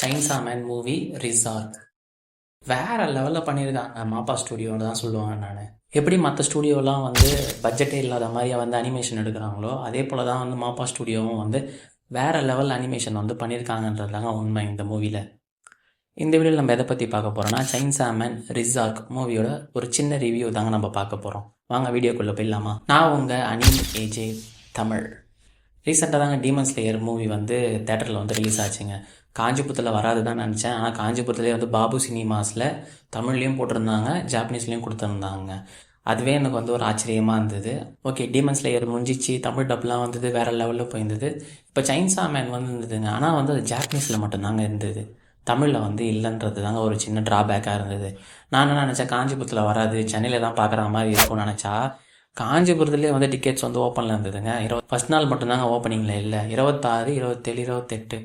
சைன்ஸா man movie ரிசார்க் வேற லெவலில் பண்ணியிருக்காங்க. மாப்பா ஸ்டுடியோன்னு தான் சொல்லுவேன் நான். எப்படி மற்ற ஸ்டுடியோலாம் வந்து பட்ஜெட்டே இல்லாத மாதிரி வந்து அனிமேஷன் எடுக்கிறாங்களோ அதே போல் தான் வந்து மாப்பா ஸ்டுடியோவும் வந்து வேற லெவல் அனிமேஷன் வந்து பண்ணியிருக்காங்கன்றது தாங்க உண்மை இந்த மூவியில் இந்த வீடியோவில் நம்ம எதை பற்றி பார்க்க போகிறோம்னா சைன்ஸ் ஆமன் ரிசார்க் மூவியோட ஒரு சின்ன ரிவ்யூ தாங்க நம்ம பார்க்க போகிறோம் வாங்க வீடியோக்குள்ளே போயிடலாமா? நான் உங்கள் அனில் ஏஜே தமிழ். ரீசெண்டாக தாங்க டீமன் ஸ்லேயர் மூவி வந்து தேட்டரில் வந்து ரிலீஸ் ஆச்சுங்க. காஞ்சிபுரத்தில் வராது தான் நினச்சேன். ஆனால் காஞ்சிபுரத்துலேயே வந்து பாபு சினிமாஸில் தமிழ்லேயும் போட்டிருந்தாங்க ஜாப்பனீஸ்லேயும் கொடுத்துருந்தாங்க. அதுவே எனக்கு வந்து ஒரு ஆச்சரியமாக இருந்தது. ஓகே டீமன் ஸ்லேயர் முடிஞ்சிச்சு. தமிழ் டப்லாம் வந்தது வேறு லெவலில் போயிருந்தது. இப்போ சைன்ஸா மேன் வந்து இருந்ததுங்க ஆனால் வந்து அது ஜாப்பனீஸில் மட்டும்தாங்க இருந்தது. தமிழில் வந்து இல்லைன்றது தாங்க ஒரு சின்ன ட்ராபேக்காக இருந்தது. நான் என்ன நினச்சேன் காஞ்சிபுரத்தில் வராது சென்னையில் தான் பார்க்குற மாதிரி இருக்கும்னு நினச்சா காஞ்சிபுரத்துலேயே வந்து டிக்கெட்ஸ் வந்து ஓப்பனில் இருந்ததுங்க. இருபது ஃபஸ்ட் நாள் மட்டும்தாங்க ஓப்பனிங்கில் இல்லை. இருபத்தாறு இருபத்தேழு இருபத்தெட்டு.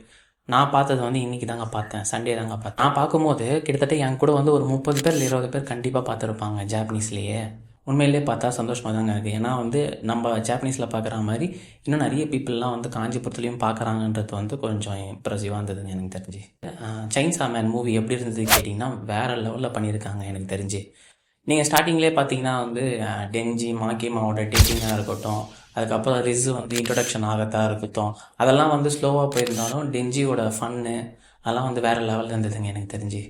நான் பார்த்தது வந்து இன்றைக்கி தாங்க பார்த்தேன். சண்டே தாங்க பார்த்தேன். நான் பார்க்கும்போது கிட்டத்தட்ட என் கூட வந்து ஒரு முப்பது பேர் இல்லை இருபது பேர் கண்டிப்பாக பார்த்துருப்பாங்க ஜாப்பனீஸ்லேயே உண்மையிலே பார்த்தா சந்தோஷமாக தாங்க இருக்குது ஏன்னா வந்து நம்ம ஜாப்பனீஸில் பார்க்குற மாதிரி இன்னும் நிறைய பீப்புளெலாம் வந்து காஞ்சிபுரத்துலேயும் பார்க்குறாங்கன்றது வந்து கொஞ்சம் இம்ப்ரெசிவாக இருந்ததுங்க எனக்கு தெரிஞ்சு. சைன்ஸா மேன் மூவி எப்படி இருந்தது கேட்டிங்கன்னா வேறு லெவலில் பண்ணியிருக்காங்க எனக்கு தெரிஞ்சு. நீங்கள் ஸ்டார்டிங்லேயே பார்த்தீங்கன்னா வந்து டென்ஜி மாக்கிமாவோட டீச்சிங்காக இருக்கட்டும் அதுக்கப்புறம் ரிஸ் வந்து இன்ட்ரடக்ஷன் ஆகத்தான் இருக்கட்டும் அதெல்லாம் வந்து ஸ்லோவாக போயிருந்தாலும் டென்ஜியோட ஃபன்னு அதெல்லாம் வந்து வேறு லெவலில் இருந்ததுங்க எனக்கு தெரிஞ்சு.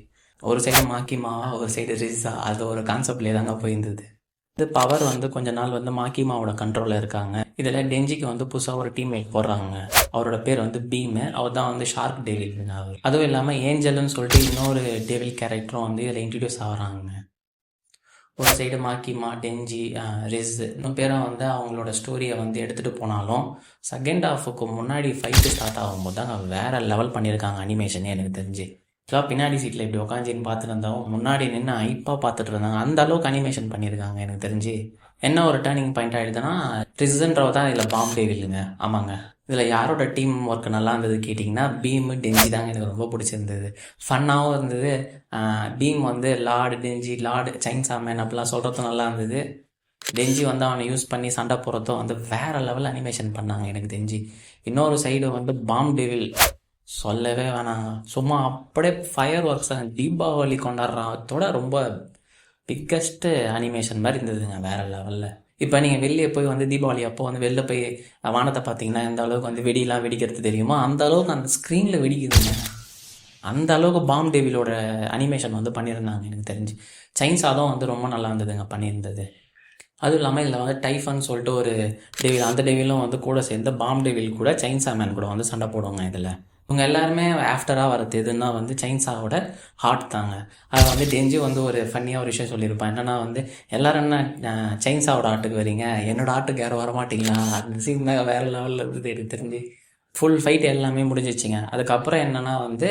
ஒரு சைடு மாக்கிமாவா ஒரு சைடு ரிஸ்ஸா அது ஒரு கான்செப்ட்லேயே தாங்க போயிருந்தது. இது பவர் வந்து கொஞ்ச நாள் வந்து மாக்கிமாவோட கண்ட்ரோலில் இருக்காங்க. இதில் டெஞ்சிக்கு வந்து புதுசாக ஒரு டீம்மேட் போடுறாங்க. அவரோட பேர் வந்து பீமு அவர் தான் வந்து ஷார்க் டேவில் அவர் அதுவும் இல்லாமல் ஏஞ்சல்னு சொல்லிட்டு இன்னொரு டேவில் கேரக்டரும் வந்து இதில் இன்ட்ரடியூஸ் ஆகிறாங்க. ஒரு சைடு மாக்கிமா டெஞ்சி ரிஸ் இன்னும் பேராக வந்து அவங்களோட ஸ்டோரியை வந்து எடுத்துகிட்டு போனாலும் செகண்ட் ஹாஃபுக்கு முன்னாடி ஃபைட்டு ஸ்டார்ட் ஆகும்போது தான் வேறு லெவல் பண்ணியிருக்காங்க அனிமேஷனே எனக்கு தெரிஞ்சு. ஸோ பின்னாடி சீட்டில் இப்படி உட்காந்துன்னு பார்த்துட்டு இருந்தாலும் முன்னாடி நின்று ஐப்பாக பார்த்துட்டு இருந்தாங்க அந்த அளவுக்கு அனிமேஷன் பண்ணியிருக்காங்க எனக்கு தெரிஞ்சு. என்ன ஒரு டேர்னிங் பாயிண்ட் ஆகிடுதுன்னா ட்ரிஸ்ன்றவ தான் இதில் பாம்பே வில்லுங்க ஆமாங்க. இதில் யாரோட டீம் ஒர்க் நல்லா இருந்தது கேட்டிங்கன்னா பீம் டெஞ்சி தாங்க எனக்கு ரொம்ப பிடிச்சிருந்தது. ஃபன்னாகவும் இருந்தது. பீம் வந்து lord Denji lord chainsaw man அப்படிலாம் சொல்கிறதும் நல்லா இருந்தது. டெஞ்சி வந்து அவனை யூஸ் பண்ணி சண்டை போடுறதும் வந்து வேற லெவல் அனிமேஷன் பண்ணாங்க எனக்கு தெரிஞ்சு. இன்னொரு சைடு வந்து பாம் டெவில் சொல்லவே வேணாம். சும்மா அப்படியே ஃபயர் ஒர்க்ஸ் தீபாவளி கொண்டாடுறதோட ரொம்ப பிக்கஸ்ட்டு அனிமேஷன் மாதிரி இருந்ததுங்க வேற லெவலில் இப்போ நீங்கள் வெளியே போய் வந்து தீபாவளி அப்போ வந்து வெளில போய் வானத்தை பார்த்தீங்கன்னா எந்த அளவுக்கு வந்து வெடிலாம் வெடிக்கிறது தெரியுமோ அந்த அளவுக்கு அந்த ஸ்க்ரீனில் வெடிக்குதுங்க. அந்த அளவுக்கு பாம் டேவிலோட அனிமேஷன் வந்து பண்ணியிருந்தாங்க எனக்கு தெரிஞ்சு. சைன்ஸ் அதுவும் வந்து ரொம்ப நல்லா இருந்ததுங்க பண்ணியிருந்தது. அதுவும் இல்லாமல் இதில் வந்து டைஃபன் சொல்லிட்டு ஒரு டேவில் அந்த டேவிலும் வந்து கூட சேர்ந்து பாம் டேவில் கூட சைன்ஸா மேன் கூட வந்து சண்டை போடுவாங்க இதில். இவங்க எல்லாருமே ஆஃப்டராக வரது எதுன்னா வந்து சைன்ஸாவோட ஹார்ட் தாங்க. அதை வந்து டெஞ்சி வந்து ஒரு ஃபன்னியாக ஒரு விஷயம் சொல்லியிருப்பான். என்னென்னா வந்து எல்லாரும் என்ன சைன்ஸாவோட ஆட்டுக்கு வரீங்க? என்னோட ஆட்டுக்கு யாரும் வரமாட்டிங்களா? அந்த சீன் தான் வேறு லெவலில் இருந்தது எனக்கு தெரிஞ்சு ஃபுல் ஃபைட் எல்லாமே முடிஞ்சிச்சுங்க. அதுக்கப்புறம் என்னென்னா வந்து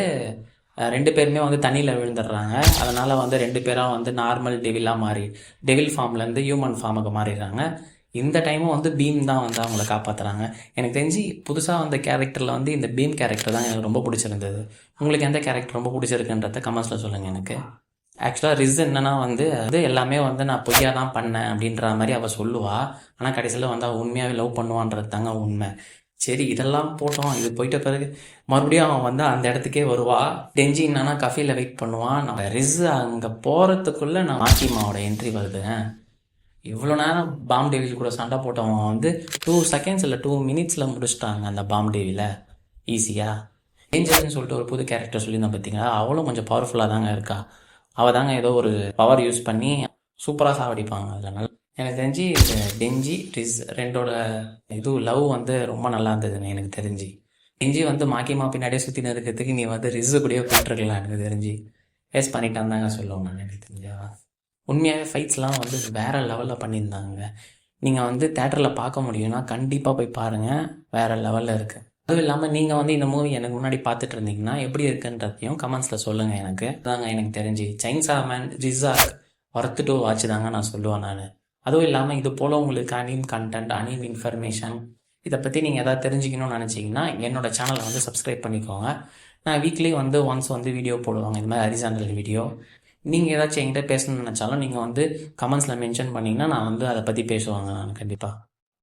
ரெண்டு பேருமே வந்து தண்ணியில் விழுந்துடுறாங்க. அதனால் வந்து ரெண்டு பேரும் வந்து நார்மல் டெவிலாக மாறி டெவில் ஃபார்ம்லேருந்து ஹியூமன் ஃபார்முக்கு மாறிடுறாங்க. இந்த டைமும் வந்து பீம் தான் வந்து அவங்கள காப்பாற்றுறாங்க எனக்கு தெரிஞ்சு புதுசாக வந்த கேரக்டரில் வந்து இந்த பீம் கேரக்டர் தான் எனக்கு ரொம்ப பிடிச்சிருந்தது. உங்களுக்கு எந்த கேரக்டர் ரொம்ப பிடிச்சிருக்குன்றத கமெண்ட்ஸில் சொல்லுங்கள் எனக்கு. ஆக்சுவலாக ரிஸ் என்னன்னா வந்து அது எல்லாமே வந்து நான் பொய்யா தான் பண்ணேன் அப்படின்ற மாதிரி அவள் சொல்லுவா. ஆனால் கடைசியில் வந்து அவள் உண்மையாகவே லவ் பண்ணுவான்றது தாங்க உண்மை. சரி இதெல்லாம் போட்டோம். இது போயிட்ட பிறகு மறுபடியும் அவன் வந்து அந்த இடத்துக்கே வருவா. டெஞ்சி என்னன்னா கஃபியில் வெயிட் பண்ணுவான். நான் ரிஸ் அங்கே போகிறதுக்குள்ளே நான் மாக்கிமாவோட என்ட்ரி வருதுங்க இவ்வளோ நேரம் பாம் டேவில் கூட சண்டை போட்டவன் வந்து டூ செகண்ட்ஸ் இல்லை டூ மினிட்ஸில் முடிச்சிட்டாங்க அந்த பாம் டேவியில். ஈஸியாக ஏஞ்சல்னு சொல்லிட்டு ஒரு புது கேரக்டர் சொல்லியிருந்தேன் பார்த்தீங்களா அவளும் கொஞ்சம் பவர்ஃபுல்லாக தாங்க இருக்கா? அவள் தாங்க ஏதோ ஒரு பவர் யூஸ் பண்ணி சூப்பராக சாவடிப்பாங்க அதனால எனக்கு தெரிஞ்சு இந்த டெஞ்சி ரிஸ் ரெண்டோட இது லவ் வந்து ரொம்ப நல்லா இருந்ததுன்னு எனக்கு தெரிஞ்சு. டெஞ்சி வந்து மாக்கிமா பின்னாடியே சுற்றி இருக்கிறதுக்கு நீ வந்து ரிஸ் கூடயே போட்டுருக்கலாம் எனக்கு தெரிஞ்சு. வேஸ்ட் பண்ணிட்டான் தாங்க சொல்லுவோம் நான் எனக்கு தெரிஞ்சா. உண்மையாகவே ஃபைட்ஸ்லாம் வந்து வேறு லெவலில் பண்ணியிருந்தாங்க. நீங்கள் வந்து தேட்டரில் பார்க்க முடியும்னா கண்டிப்பாக போய் பாருங்கள் வேறு லெவலில் இருக்குது அதுவும் இல்லாமல் நீங்கள் வந்து இந்த மூவி எனக்கு முன்னாடி பார்த்துட்டு இருந்தீங்கன்னா எப்படி இருக்குன்றதையும் கமெண்ட்ஸில் சொல்லுங்கள் எனக்கு. அதாங்க எனக்கு தெரிஞ்சு. Chainsaw man Reze arc worth to watch தாங்க நான் சொல்லுவேன் நான். அதுவும் இல்லாமல் இது போல் உங்களுக்கு அனிம் கண்டென்ட் அனிம் இன்ஃபர்மேஷன் இதை பற்றி நீங்கள் எதாவது தெரிஞ்சுக்கணும்னு நினச்சிங்கன்னா என்னோட சேனலை வந்து சப்ஸ்கிரைப் பண்ணிக்கோங்க. நான் வீக்லி வந்து ஒன்ஸ் வந்து வீடியோ போடுவாங்க. இந்த மாதிரி ஹரிசாண்டல் வீடியோ நீங்கள் ஏதாச்சும் என்கிட்ட பேசணும்னு நினச்சாலும் நீங்கள் வந்து கமெண்ட்ஸில் மென்ஷன் பண்ணிங்கன்னா நான் வந்து அதை பற்றி பேசுவாங்க நான் கண்டிப்பாக